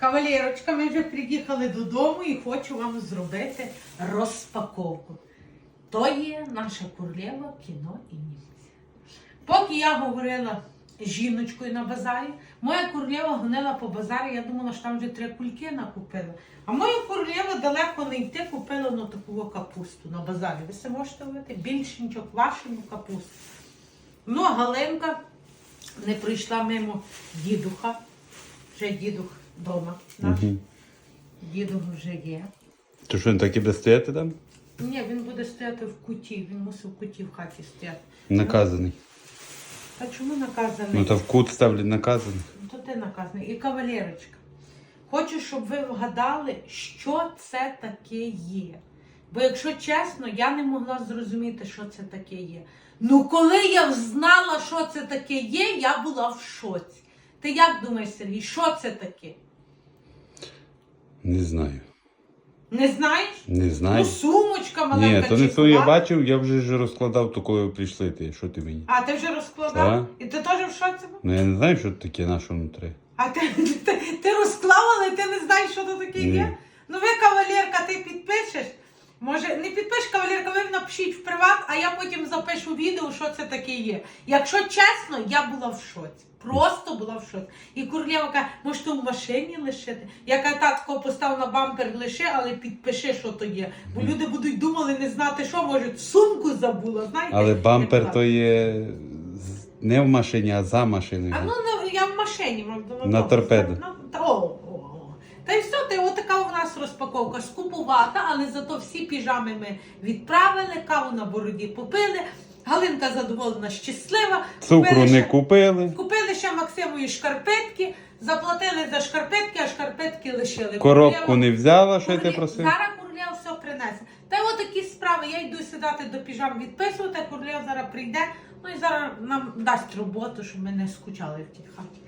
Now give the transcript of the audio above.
Кавалерочка, ми вже приїхали додому і хочу вам зробити розпаковку. То є наша королева кіно і німці. Поки я говорила з жіночкою на базарі, моя королева гонила по базарі, я думала, що там вже три кульки накупила. А моя королева далеко не йти, купила ну, таку капусту на базарі. Ви це можете уявити? Більше нічого, квашену капусту. Ну, а Галинка не прийшла мимо дідуха. Вже дідух вдома. Наш Угу. дідух вже є. То що він так і буде стояти там? Ні, він буде стояти в куті, він мусив в куті в хаті стояти. Наказаний. А чому наказаний? Ну то в кут ставлять наказаний. То ти наказаний. І кавалерочка. Хочу, щоб ви вгадали, що це таке є. Бо якщо чесно, я не могла зрозуміти, що це таке є. Ну, коли я знала, що це таке є, я була в шоці. Ти як думаєш, Сергій, що це таке? Не знаю. Не знаєш? Не Ну, знаю. сумочка маленька. Ні, то не то я бачив, я вже ж розкладав, то коли ви прийшли ти. Що ти мені? А ти вже розкладав? І ти теж в шоці був? Ну я не знаю, що таке на що. А ти, ти, ти розклав, але ти не знаєш, що то таке Ні. є? Ну ви, кавалерка, ти підпишеш. Може, не підпиш кавалерка, ви напишіть в приват, а я потім запишу відео, що це таке є. Якщо чесно, я була в шоці. Просто була в шоці. І Курлєва каже, може, то в машині лишити? Я кажу, татко постав на бампер лиши, але підпиши, що то є. Бо люди будуть думали, не знати, що, може, сумку забула, знаєте? Але бампер то є не в машині, а за машиною. А ну не- я в машині мав На торпеду. на- та- О, о, о. Та й все, та й отака у нас розпаковка скупувата, але зато всі піжами ми відправили, каву на бороді попили. Галинка задоволена, щаслива. Цукру Купили не ще- купили, Купили ще Максимові шкарпетки, заплатили за шкарпетки, а шкарпетки лишили. коробку Курлєва- не взяла, що Курлі- просив. Зараз Курлєв все принесе. Та й отакі справи. Я йду сідати до піжам відписувати, Курлєв зараз прийде, ну і зараз нам дасть роботу, щоб ми не скучали в тій хаті.